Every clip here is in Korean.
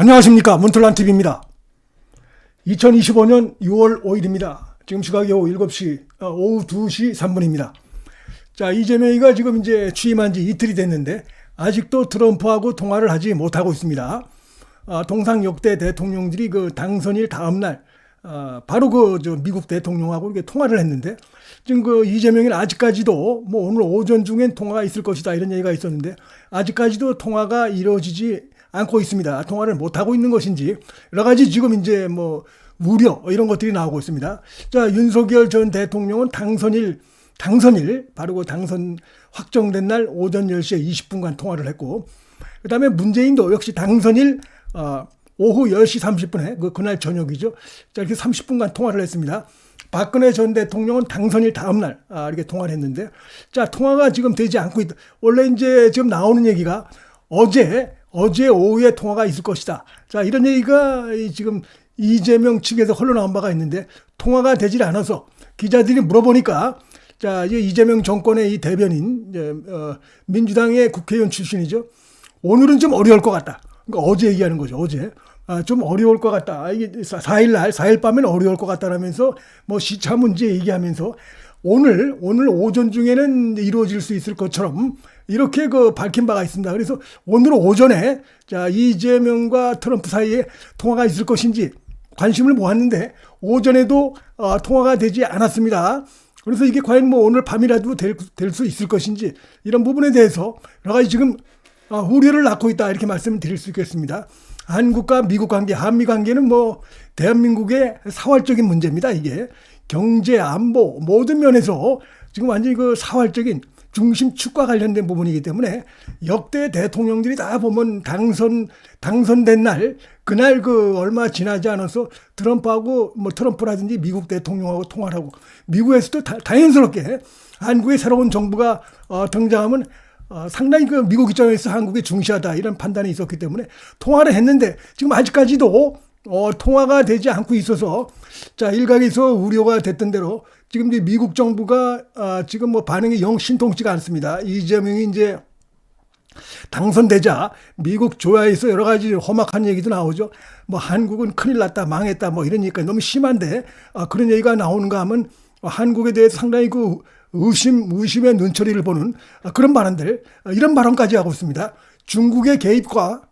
안녕하십니까 문틀란 TV입니다. 2025년 6월 5일입니다. 지금 시각이 오후 7시 어, 오후 2시 3분입니다. 자 이재명이가 지금 이제 취임한 지 이틀이 됐는데 아직도 트럼프하고 통화를 하지 못하고 있습니다. 아, 동상 역대 대통령들이 그 당선일 다음 날 아, 바로 그 저 미국 대통령하고 이렇게 통화를 했는데 지금 그 이재명이는 아직까지도 뭐 오늘 오전 중엔 통화가 있을 것이다 이런 얘기가 있었는데 아직까지도 통화가 이루어지지 않고 있습니다. 통화를 못 하고 있는 것인지 여러 가지 지금 이제 뭐 우려 이런 것들이 나오고 있습니다. 자 윤석열 전 대통령은 당선일 당선일 바로 그 당선 확정된 날 오전 10시에 20분간 통화를 했고 그다음에 문재인도 역시 당선일 어, 오후 10시 30분에 그 그날 저녁이죠. 자 이렇게 30분간 통화를 했습니다. 박근혜 전 대통령은 당선일 다음 날 아, 이렇게 통화를 했는데 자 통화가 지금 되지 않고 있다. 원래 이제 지금 나오는 얘기가 어제 어제 오후에 통화가 있을 것이다. 자 이런 얘기가 이 지금 이재명 측에서 흘러나온 바가 있는데 통화가 되질 않아서 기자들이 물어보니까 자 이제 이재명 정권의 이 대변인 이제, 어, 민주당의 국회의원 출신이죠. 오늘은 좀 어려울 것 같다. 그러니까 어제 얘기하는 거죠. 어제. 아, 좀 어려울 것 같다. 아, 이게 4일 날, 4일 밤엔 어려울 것 같다라면서 뭐 시차 문제 얘기하면서 오늘, 오늘 오전 중에는 이루어질 수 있을 것처럼 이렇게 그 밝힌 바가 있습니다. 그래서 오늘 오전에 자, 이재명과 트럼프 사이에 통화가 있을 것인지 관심을 모았는데 오전에도 어, 통화가 되지 않았습니다. 그래서 이게 과연 뭐 오늘 밤이라도 될수 있을 것인지 이런 부분에 대해서 여러 가지 지금 아, 우려를 낳고 있다 이렇게 말씀을 드릴 수 있겠습니다. 한국과 미국 관계, 한미 관계는 뭐 대한민국의 사활적인 문제입니다. 이게 경제, 안보 모든 면에서 지금 완전히 그 사활적인 중심축과 관련된 부분이기 때문에 역대 대통령들이 다 보면 당선 당선된 날 그날 그 얼마 지나지 않아서 트럼프하고 뭐 트럼프라든지 미국 대통령하고 통화를 하고 미국에서도 다, 자연스럽게 한국의 새로운 정부가 어, 등장하면 어, 상당히 그 미국 입장에서 한국이 중시하다 이런 판단이 있었기 때문에 통화를 했는데 지금 아직까지도 어, 통화가 되지 않고 있어서 자 일각에서 우려가 됐던 대로 지금 이제 미국 정부가 아, 지금 뭐 반응이 영 신통치가 않습니다. 이재명이 이제 당선되자 미국 조야에서 여러 가지 험악한 얘기도 나오죠. 뭐 한국은 큰일 났다, 망했다, 뭐 얘기가 너무 심한데 아, 그런 얘기가 나오는가 하면 한국에 대해서 상당히 그 의심, 의심의 눈초리를 보는 그런 발언들, 이런 발언까지 하고 있습니다. 중국의 개입과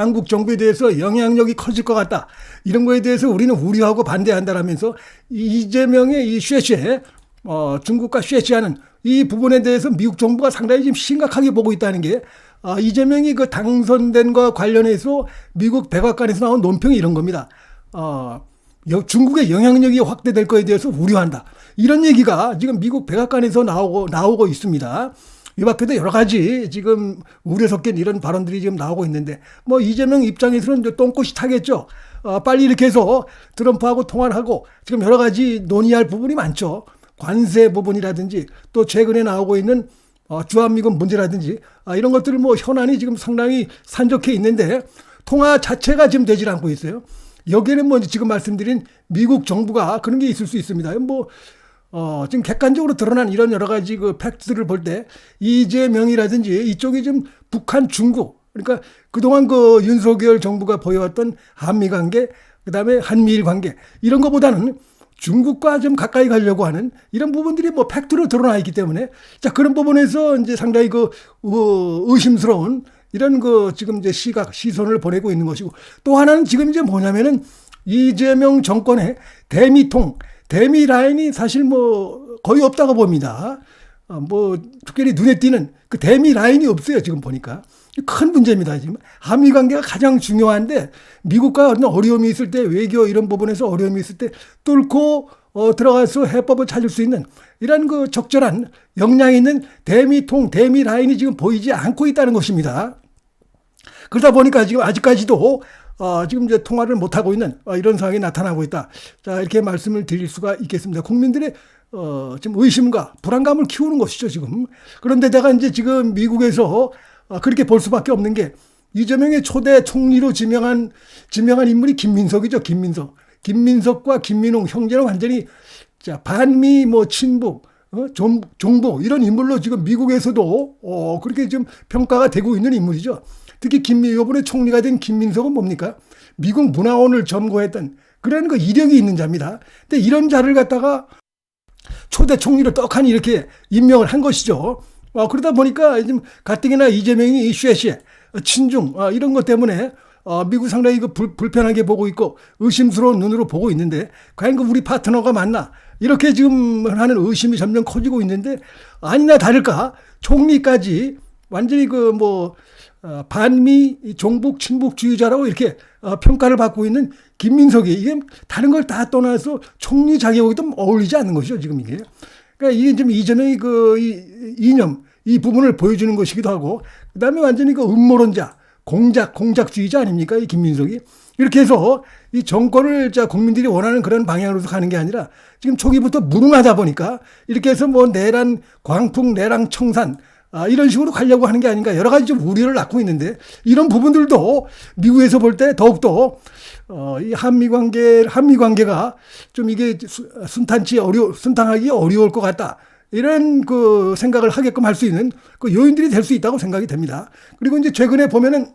한국 정부에 대해서 영향력이 커질 것 같다. 이런 거에 대해서 우리는 우려하고 반대한다라면서 이재명의 이 쉐쉐, 어, 중국과 쉐쉐하는 이 부분에 대해서 미국 정부가 상당히 지금 심각하게 보고 있다는 게 아, 이재명이 그 당선된 것 관련해서 미국 백악관에서 나온 논평이 이런 겁니다. 어, 중국의 영향력이 확대될 거에 대해서 우려한다. 이런 얘기가 지금 미국 백악관에서 나오고 나오고 있습니다. 이 밖에도 여러 가지 지금 우려 섞인 이런 발언들이 지금 나오고 있는데 뭐 이재명 입장에서는 이제 똥꼬시 타겠죠. 어, 빨리 이렇게 해서 트럼프하고 통화를 하고 지금 여러 가지 논의할 부분이 많죠. 관세 부분이라든지 또 최근에 나오고 있는 어, 주한미군 문제라든지 아, 이런 것들을 뭐 현안이 지금 상당히 산적해 있는데 통화 자체가 지금 되질 않고 있어요. 여기에는 뭐 지금 말씀드린 미국 정부가 그런 게 있을 수 있습니다. 뭐 어, 지금 객관적으로 드러난 이런 여러 가지 그 팩트를 볼 때 이재명이라든지 이쪽이 좀 북한, 중국 그러니까 그동안 그 윤석열 정부가 보여왔던 한미 관계 그다음에 한미일 관계 이런 것보다는 중국과 좀 가까이 가려고 하는 이런 부분들이 뭐 팩트로 드러나 있기 때문에 자 그런 부분에서 이제 상당히 그 어, 의심스러운 이런 그 지금 이제 시각 시선을 보내고 있는 것이고 또 하나는 지금 이제 뭐냐면은 이재명 정권의 대미통 대미 라인이 사실 뭐 거의 없다고 봅니다. 어, 뭐 특별히 눈에 띄는 그 대미 라인이 없어요 지금 보니까 큰 문제입니다 지금 한미 관계가 가장 중요한데 미국과 어떤 어려움이 있을 때 외교 이런 부분에서 어려움이 있을 때 뚫고 어, 들어가서 해법을 찾을 수 있는 이런 그 적절한 역량 있는 대미통 대미 라인이 지금 보이지 않고 있다는 것입니다. 그러다 보니까 지금 아직까지도 어, 지금 이제 통화를 못 하고 있는 어, 이런 상황이 나타나고 있다. 자 이렇게 말씀을 드릴 수가 있겠습니다. 국민들의 어, 지금 의심과 불안감을 키우는 것이죠 지금. 그런데다가 이제 지금 미국에서 어, 그렇게 볼 수밖에 없는 게 이재명의 초대 총리로 지명한 지명한 인물이 김민석이죠 김민석. 김민석과 김민홍 형제는 완전히 자 반미 뭐 친북 어, 종, 종보 이런 인물로 지금 미국에서도 어, 그렇게 좀 평가가 되고 있는 인물이죠. 특히 김미 요번에 총리가 된 김민석은 뭡니까? 미국 문화원을 점거했던 그런 그 이력이 있는 자입니다. 근데 이런 자를 갖다가 초대 총리로 떡하니 이렇게 임명을 한 것이죠. 어, 그러다 보니까 지금 가뜩이나 이재명이 이 쉐쉐, 어, 친중 어, 이런 것 때문에 어, 미국 상당히 그 불, 불편하게 보고 있고 의심스러운 눈으로 보고 있는데 과연 그 우리 파트너가 맞나 이렇게 지금 하는 의심이 점점 커지고 있는데 아니나 다를까 총리까지 완전히 그뭐 어, 반미 종북 친북주의자라고 이렇게 어, 평가를 받고 있는 김민석이 이게 다른 걸 다 떠나서 총리 자격에도 어울리지 않는 것이죠 지금 이게. 그러니까 이게 지금 이재명이 그 이, 이념 이 부분을 보여주는 것이기도 하고 그다음에 완전히 그 음모론자 공작 공작주의자 아닙니까 이 김민석이 이렇게 해서 이 정권을 자 국민들이 원하는 그런 방향으로 가는 게 아니라 지금 초기부터 무능하다 보니까 이렇게 해서 뭐 내란 광풍 내랑 청산 아, 이런 식으로 가려고 하는 게 아닌가 여러 가지 좀 우려를 낳고 있는데 이런 부분들도 미국에서 볼 때 더욱더 어, 이 한미 관계 한미 관계가 좀 이게 수- 순탄치 어려 순탄하기 어려울 것 같다. 이런 그 생각을 하게끔 할 수 있는 그 요인들이 될 수 있다고 생각이 됩니다. 그리고 이제 최근에 보면은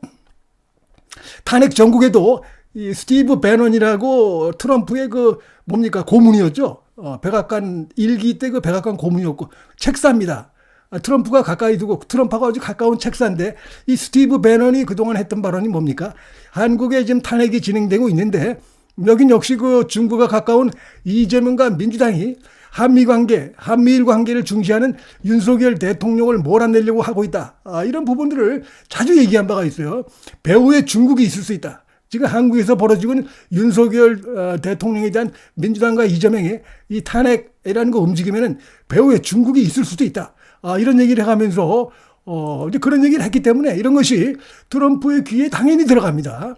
탄핵 전국에도 이 스티브 배넌이라고 트럼프의 그 뭡니까 고문이었죠. 어, 백악관 일기 때 그 백악관 고문이었고 책사입니다. 아, 트럼프가 가까이 두고 트럼프하고 아주 가까운 책사인데 이 스티브 배넌이 그동안 했던 발언이 뭡니까? 한국에 지금 탄핵이 진행되고 있는데 여긴 역시 그 중국과 가까운 이재명과 민주당이 한미 관계, 한미일 관계를 중시하는 윤석열 대통령을 몰아내려고 하고 있다. 아, 이런 부분들을 자주 얘기한 바가 있어요. 배후에 중국이 있을 수 있다. 지금 한국에서 벌어지고 있는 윤석열 어, 대통령에 대한 민주당과 이재명의 이 탄핵이라는 거 움직이면은 배후에 중국이 있을 수도 있다. 아, 이런 얘기를 해가면서 어, 이제 그런 얘기를 했기 때문에 이런 것이 트럼프의 귀에 당연히 들어갑니다.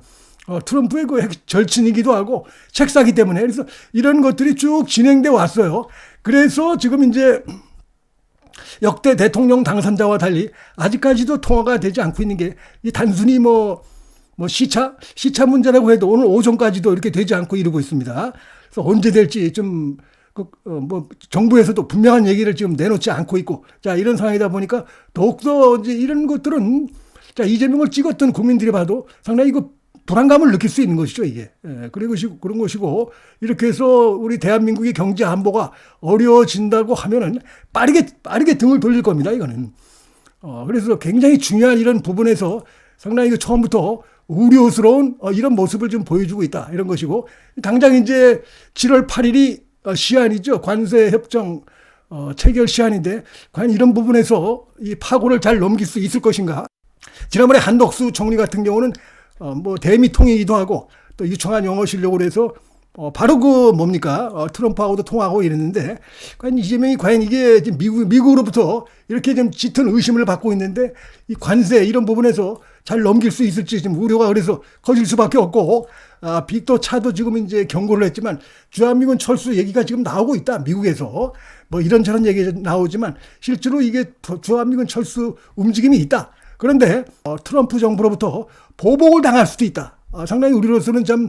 어, 트럼프의 그 핵- 절친이기도 하고 책사기 때문에 그래서 이런 것들이 쭉 진행돼 왔어요. 그래서 지금 이제 역대 대통령 당선자와 달리 아직까지도 통화가 되지 않고 있는 게 이 단순히 뭐, 뭐 시차? 시차 문제라고 해도 오늘 오전까지도 이렇게 되지 않고 이러고 있습니다. 그래서 언제 될지 좀, 뭐, 정부에서도 분명한 얘기를 지금 내놓지 않고 있고, 자, 이런 상황이다 보니까 더욱더 이제 이런 것들은 자, 이재명을 찍었던 국민들이 봐도 상당히 그 불안감을 느낄 수 있는 것이죠, 이게. 예, 그리고 시- 그런 것이고, 이렇게 해서 우리 대한민국의 경제 안보가 어려워진다고 하면은 빠르게, 빠르게 등을 돌릴 겁니다, 이거는. 어, 그래서 굉장히 중요한 이런 부분에서 상당히 그 처음부터 우려스러운 어, 이런 모습을 좀 보여주고 있다, 이런 것이고, 당장 이제 7월 8일이 어, 시한이죠. 관세 협정 어, 체결 시한인데, 과연 이런 부분에서 이 파고를 잘 넘길 수 있을 것인가? 지난번에 한덕수 총리 같은 경우는 어, 뭐 대미통이기도 하고 또 유창한 영어 실력으로 해서 어, 바로 그 뭡니까 어, 트럼프하고도 통하고 이랬는데 과연 이재명이 과연 이게 지금 미국 미국으로부터 이렇게 좀 짙은 의심을 받고 있는데 이 관세 이런 부분에서 잘 넘길 수 있을지 지금 우려가 그래서 커질 수밖에 없고 아, 빅도 차도 지금 이제 경고를 했지만 주한미군 철수 얘기가 지금 나오고 있다 미국에서 뭐 이런저런 얘기 나오지만 실제로 이게 주한미군 철수 움직임이 있다. 그런데 어, 트럼프 정부로부터 보복을 당할 수도 있다. 아, 상당히 우리로서는 좀,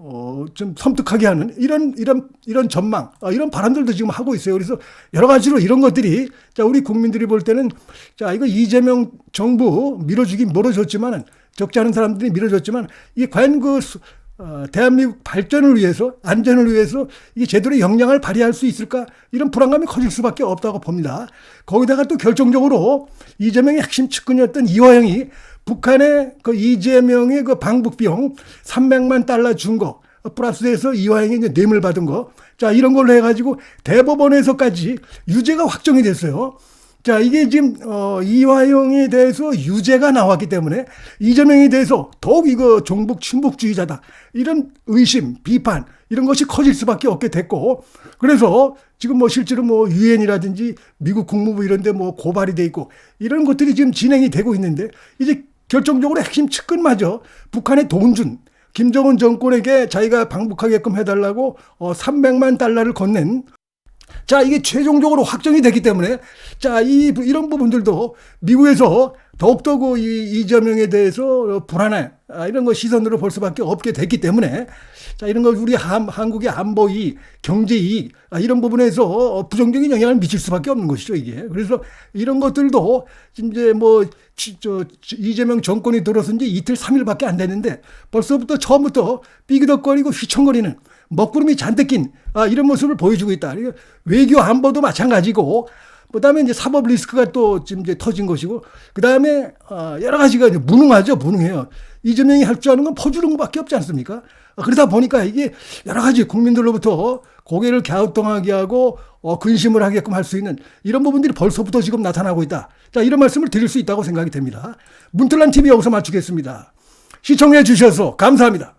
어, 좀 섬뜩하게 하는 이런 이런 이런 전망, 아, 이런 바람들도 지금 하고 있어요. 그래서 여러 가지로 이런 것들이 자 우리 국민들이 볼 때는 자 이거 이재명 정부 밀어주긴 밀어줬지만은 적지 않은 사람들이 밀어줬지만 이게 과연 그 수- 어, 대한민국 발전을 위해서 안전을 위해서 이게 제대로 역량을 발휘할 수 있을까 이런 불안감이 커질 수밖에 없다고 봅니다. 거기다가 또 결정적으로 이재명의 핵심 측근이었던 이화영이 북한의 그 이재명의 그 방북 비용 300만 달러 준 거, 플러스해서 이화영이 이제 뇌물 받은 거, 자 이런 걸로 해가지고 대법원에서까지 유죄가 확정이 됐어요. 자, 이게 지금, 어, 이화영에 대해서 유죄가 나왔기 때문에 이재명에 대해서 더욱 이거 종북 친북주의자다. 이런 의심, 비판, 이런 것이 커질 수밖에 없게 됐고, 그래서 지금 뭐 실제로 뭐 유엔이라든지 미국 국무부 이런 데 뭐 고발이 돼 있고, 이런 것들이 지금 진행이 되고 있는데, 이제 결정적으로 핵심 측근마저 북한에 돈 준, 김정은 정권에게 자기가 방북하게끔 해달라고 어, 300만 달러를 건넨. 자, 이게 최종적으로 확정이 됐기 때문에, 자, 이, 이런 부분들도 미국에서 더욱더 그 이, 이재명에 대해서 불안해, 아, 이런 거 시선으로 볼 수밖에 없게 됐기 때문에, 자, 이런 걸 우리 한, 한국의 안보 이익, 경제 이익, 아, 이런 부분에서 어, 부정적인 영향을 미칠 수밖에 없는 것이죠, 이게. 그래서 이런 것들도 이제 뭐, 지- 저, 지- 이재명 정권이 들어선 지 이틀, 삼일밖에 안 됐는데 벌써부터 처음부터 삐그덕거리고 휘청거리는 먹구름이 잔뜩 낀 아, 이런 모습을 보여주고 있다. 외교 안보도 마찬가지고 그다음에 이제 사법 리스크가 또 지금 이제 터진 것이고 그다음에 어, 여러 가지가 이제 무능하죠, 무능해요. 이재명이 할 줄 아는 건 퍼주는 것밖에 없지 않습니까? 어, 그러다 보니까 이게 여러 가지 국민들로부터 고개를 갸우뚱하게 하고 어, 근심을 하게끔 할 수 있는 이런 부분들이 벌써부터 지금 나타나고 있다. 자, 이런 말씀을 드릴 수 있다고 생각이 됩니다. 문틀란 TV 여기서 마치겠습니다. 시청해 주셔서 감사합니다.